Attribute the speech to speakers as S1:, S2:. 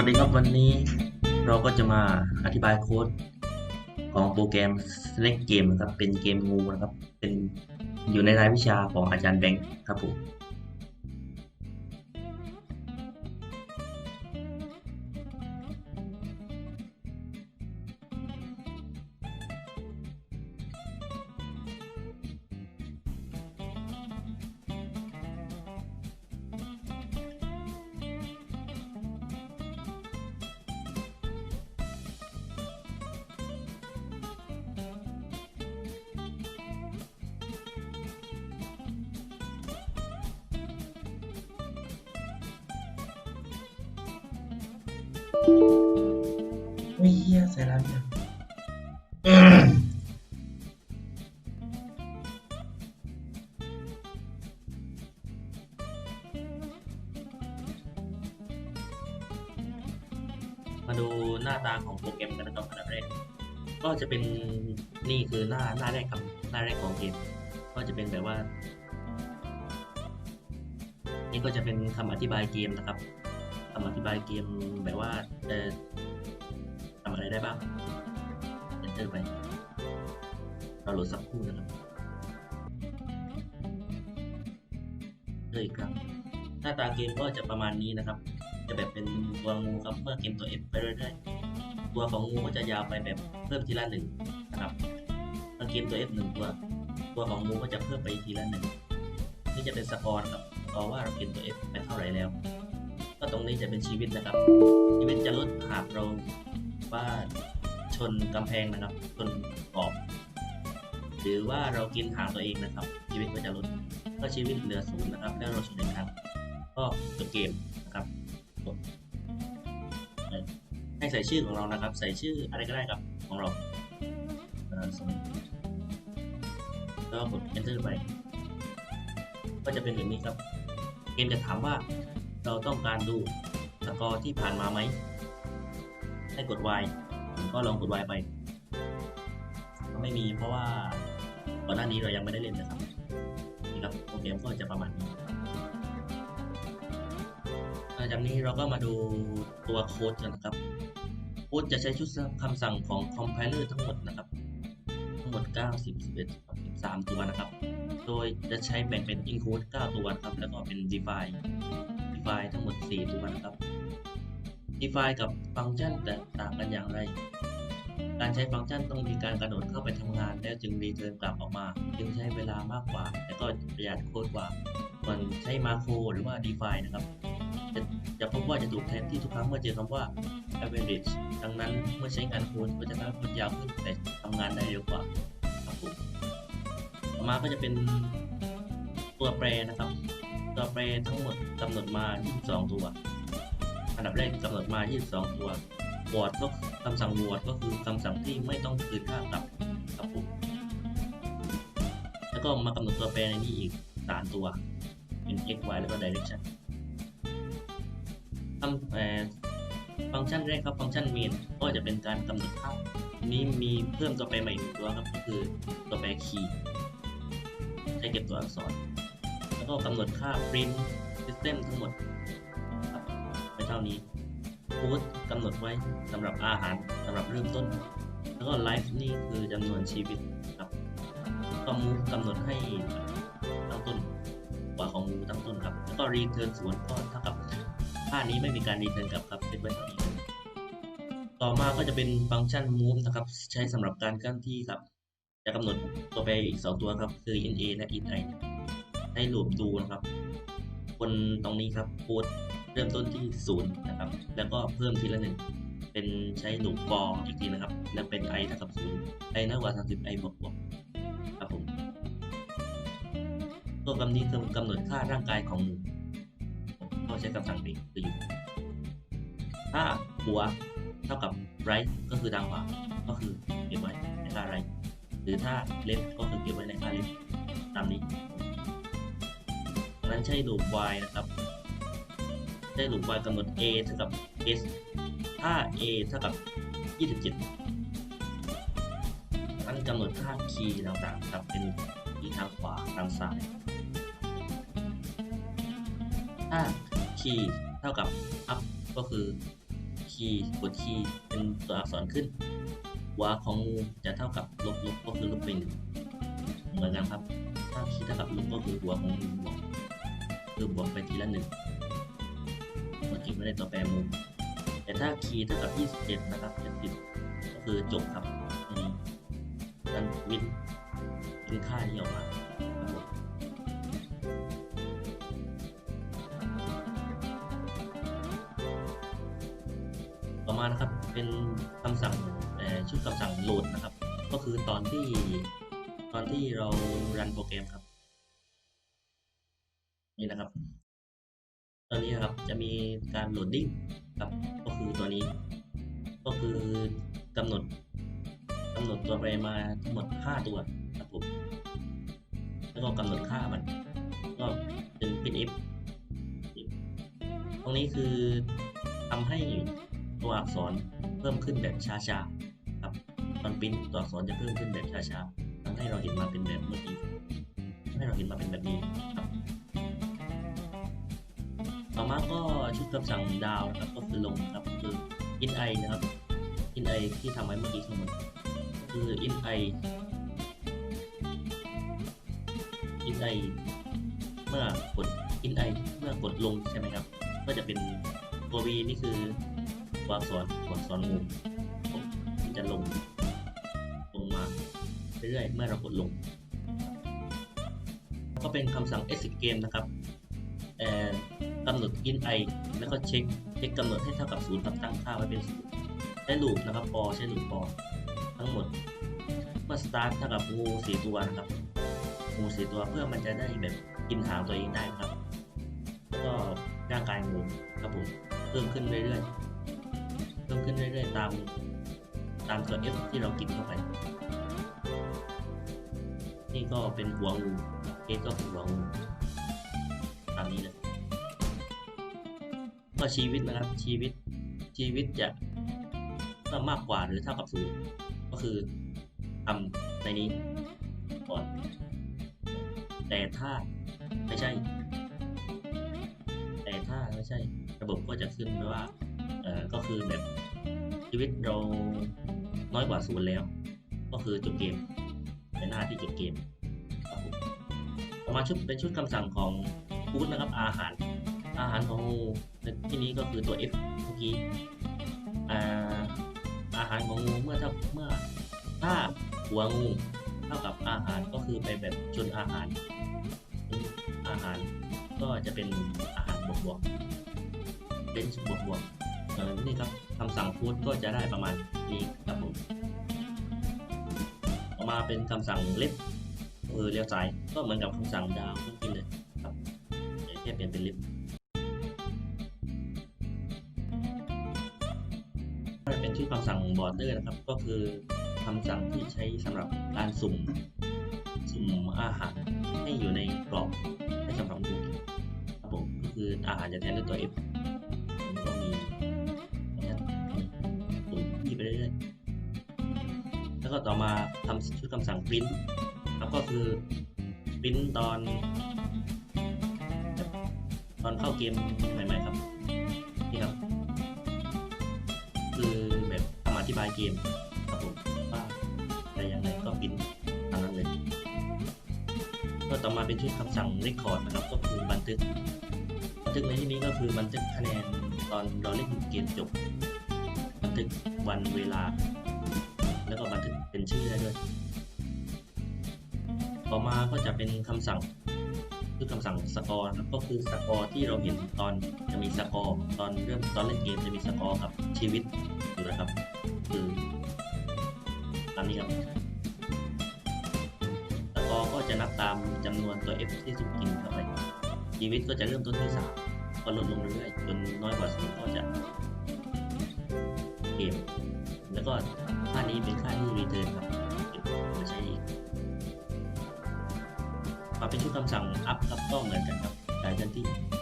S1: วัสดีครับวันนี้เราก็จะมาอธิบายโค้ดของโปรแกรม Snake Game นะครับ เป็นเกมงูนะครับ เป็นอยู่ในรายวิชาของอาจารย์แบงค์ครับผม
S2: ไม่เฮียใส่ร้านเนี่ย
S1: มาดูหน้าตาของโปรแกรมกันนะครับอันดับแรกก็จะเป็นนี่คือหน้าหน้าแรกครับหน้าแรกของเกมก็จะเป็นแบบว่า นี่ก็จะเป็นคำอธิบายเกมนะครับำอธิบายเกมแบบว่าเออทำอะไรได้บ้าง enter ไปเราโหลดสักครู่นะครับเลือกอีกครั้งหน้าตาเกมก็จะประมาณนี้นะครับ จะแบบเป็นตัวงูครับเมื่อเกมตัว F ไปเรื่อยๆตัวของงูก็จะยาวไปแบบเพิ่มทีละหนึ่งนะครับเมื่อเกมตัว F หนึ่งตัว ตัวของงูก็จะเพิ่มไปทีละหนึ่งนี่จะเป็นสกอร์ครับสกอร์ว่าเราเกมตัว F ไปเท่าไหร่แล้ว ก็ตรงนี้จะเป็นชีวิตนะครับ ชีวิตจะลดหากเราว่าชนกำแพงนะครับชนขอบหรือว่าเรากินหางตัวเองนะครับ ชีวิตก็จะลดก็ชีวิตเหลือศูนย์นะครับ แล้วเราชนอีกครั้งก็จบเกมนะครับให้ใส่ชื่อของเรานะครับ ใส่ชื่ออะไรก็ได้ครับของเราแล้วกด enter ไป ก็จะเป็นแบบนี้ครับ เกมจะถามว่า เราต้องการดูสกอร์ที่ผ่านมาไหม ให้กด Y ผมก็ลองกด Y ไปก็ไม่มีเพราะว่าก่อนหน้านี้เรายังไม่ได้เล่นนะครับนี่ครับโปรแกรมก็จะประมาณนี้หลังจากนี้เราก็มาดูตัวโค้ดกันนะครับ โค้ดจะใช้ชุดคำสั่งของคอมไพเลอร์ทั้งหมดนะครับ ทั้งหมด90 11 13 ตัวนะครับ โดยจะใช้แบ่งเป็น include 9 ตัวนะครับ แล้วก็เป็น define define ทั้งหมด 4 ตัวนะครับ define กับฟังก์ชันแตกต่างกันอย่างไร การใช้ฟังก์ชันต้องมีการกระโดดเข้าไปทำงาน แล้วจึงรีเทิร์นกลับออกมา จึงใช้เวลามากกว่า แต่ก็ประหยัดโค้ดกว่าส่วนใช้มาโครหรือว่า define นะครับจะจะพบว่าจะถูกแทนที่ทุกครั้งเมื่อเจอคำว่า average ดังนั้นเมื่อใช้งานโค้ดก็จะทำให้โค้ดยาวขึ้นแต่ทำงานได้เร็วกว่าครับผมต่อมาก็จะเป็นตัวแปรนะครับ ตัวแปรทั้งหมดกำหนดมา 22 ตัว อันดับแรกกำหนดมา 22 ตัววอร์ดก็คำสั่งวอร์ดก็คือคำสั่งที่ไม่ต้องคืนค่ากลับครับผมแล้วก็มากำหนดตัวแปรในนี้อีก 3 ตัว เป็น x y แล้วก็ direction คำเอ่ฟังก์ชันแรกครับฟังก์ชัน main ก็จะเป็นการกำหนดค่าทีนี้มีเพิ่มตัวแปรใหม่หนึ่งตัวครับก็คือตัวแปร key ใช้เก็บตัวอักษร ก็กำหนดค่า print system ทั้งหมดครับไปเท่านี้ food กำหนดไว้สำหรับอาหารสำหรับเริ่มต้น แล้วก็ life นี่คือจำนวนชีวิตครับก็ move กำหนดให้ตั้งต้นกว่าของ move ตั้งต้นครับ แล้วก็ return สวนก็เท่ากับค่านี้ไม่มีการรีเทิร์นกลับครับเซตไว้เท่านี้ต่อมาก็จะเป็นฟังก์ชัน move นะครับ ใช้สำหรับการเคลื่อนที่ครับ จะกำหนดตัวแปรอีก 2 ตัวครับ คือ ina และ ini ให้รวมดูนะครับ บนตรงนี้ครับโค้ดเริ่มต้นที่0นะครับ แล้วก็เพิ่มทีละหนึ่งเป็นใช้หลูป for อีกทีนะครับ แล้วเป็น i เท่ากับ0 i น้อยกว่า30 i บวกบวกครับผมตัวกำนี้กำหนดค่าร่างกายของหนูก็ใช้คำสั่งเบรกคืออยู่ถ้าหัวเท่ากับ right ก็คือทางขวาก็คือเก็บไว้ในค่า right หรือถ้า left ก็คือเก็บไว้ในค่า left ตามนี้ นั้นใช้ loop y นะครับ ใช้ loop y กำหนด a เท่ากับ s ถ้า a เท่ากับ 27นั้นกำหนดค่า key ต่างๆครับเป็นที่ทางขวาทางซ้าย ถ้า k เท่ากับ up ก็คือคีย์กดคีย์เป็นตัวอักษรขึ้นหัวของงูจะเท่ากับลบลบก็คือลบไปหนึ่งเหมือนกันครับ ถ้าคีย์เท่ากับลบก็คือหัวของงูบวก คือบวกไปทีละหนึ่งเมื่อกี้ไม่ได้ตัวแปรมุม แต่ถ้าคีย์เท่ากับ 27 นะครับ70ก็คือจบครับอันนี้การวินวินค่านี้ออกมาต่อมานะครับเป็นคำสั่งชุดคำสั่งโหลดนะครับ ก็คือตอนที่ตอนที่เรารันโปรแกรมครับ นี่นะครับ ตอนนี้นะครับจะมีการโหลดดิ้งครับก็คือตัวนี้ ก็คือกำหนดกำหนดตัวแปรมาทั้งหมด 5 ตัวครับผมแล้วก็กำหนดค่ามัน ก็เป็นเป็น f ตรงนี้คือทำให้ตัวอักษรเพิ่มขึ้นแบบช้าๆครับตอนปิ้นตัวอักษรจะเพิ่มขึ้นแบบช้าๆทำให้เราเห็นมาเป็นแบบเมื่อกี้ทำให้เราเห็นมาเป็นแบบนี้ ต่อมาก็ชุดคำสั่งดาวนะครับก็คือลงครับคือ in i นะครับ in i ที่ทำไว้เมื่อกี้ข้างบนคือ in i in i เมื่อกด in i เมื่อกดลงใช่ไหมครับ ก็จะเป็นตัว v นี่คือตัวอักษรตัวอักษรงูมันจะลงลงมาเรื่อยๆเมื่อเรากดลง ก็เป็นคำสั่ง exit game นะครับเอ่อ กำหนด in i แล้วก็เช็คเช็คกำหนดให้เท่ากับศูนย์ครับตั้งค่าไว้เป็นศูนย์ใช้ลูปนะครับพอใช้ลูปพอทั้งหมดเมื่อ start เท่ากับงูสี่ตัวนะครับงูสี่ตัวเพื่อมันจะได้แบบกินหางตัวเองได้นะครับแล้วก็ร่างกายงูครับผมเพิ่มขึ้นเรื่อยๆเพิ่มขึ้นเรื่อยๆตามตามตัว F ที่เรากินเข้าไป นี่ก็เป็นหัวงูเอก็คือหัวงูตามนี้เลย ชีวิตนะครับ ชีวิตชีวิตจะเพิ่มมากกว่าหรือเท่ากับศูนย์ก็คือทำในนี้ก่อน แต่ถ้าไม่ใช่ แต่ถ้าไม่ใช่ ระบบก็จะขึ้นไปว่าเออก็คือแบบชีวิตเราน้อยกว่าศูนย์แล้ว ก็คือจบเกมเป็นหน้าที่จบเกมครับผมต่อมาชุดเป็นชุดคำสั่งของฟู้ดนะครับอาหาร อาหารของงูในที่นี้ก็คือตัว F เมื่อกี้อาอาหารของงูเมื่อถ้าเมื่อถ้าหัวงูเท่ากับอาหารก็คือไปแบบชนอาหาร อาหารก็จะเป็นอาหารบวกบวกๆเป็นบวกบวกๆนี่ครับคำสั่งฟูดก็จะได้ประมาณนี้ครับผมออกมาเป็นคำสั่งเล็บเออเลี้ยวซ้ายก็เหมือนกับคำสั่งดาวเมื่อกี้เลยครับแค่เปลี่ยนเป็นล็บก็ เป็นชื่อคำสั่ง border นะครับ ก็คือคำสั่งที่ใช้สำหรับการสุ่มสุ่มอาหารให้อยู่ในกรอบให้สำหรับงูครับผมก็คืออาหารจะแทนด้วยตัว F มันก็มีนะครับสุ่มที่ไปเรื่อยๆแล้วก็ต่อมาทำชื่อคำสั่ง print ครับก็คือ print ตอน ตอนเข้าเกมใหม่ๆครับ คือแบบคำอธิบายเกมครับผมว่าอะไรยังไงก็พิมพ์ตามนั้นเลยก็ต่อมาเป็นชุดคำสั่ง record นะครับ ก็คือบันทึก บันทึกในที่นี้ก็คือบันทึกคะแนนตอนเราเล่นเกมจบ บันทึกวันเวลา แล้วก็บันทึกเป็นชื่อได้ด้วย ต่อมาก็จะเป็นคำสั่ง คือคำสั่งสกอร์นะครับก็คือสกอร์ที่เราเห็นตอนจะมีสกอร์ตอนเริ่มตอนเล่นเกมจะมีสกอร์กับชีวิตอยู่นะครับคือตามนี้ครับสกอร์ก็จะนับตามจำนวนตัว F ที่ถูกกินเข้าไปชีวิตก็จะเริ่มต้นที่สามก็ลดลงเรื่อยๆจนน้อยกว่าศูนย์ก็จะเกมแล้วก็ค่านี้เป็นค่าที่รีเทิร์นครับ เป็นชุดคำสั่งอัพครับก็เหมือนกันครับหลายเคลื่อนที่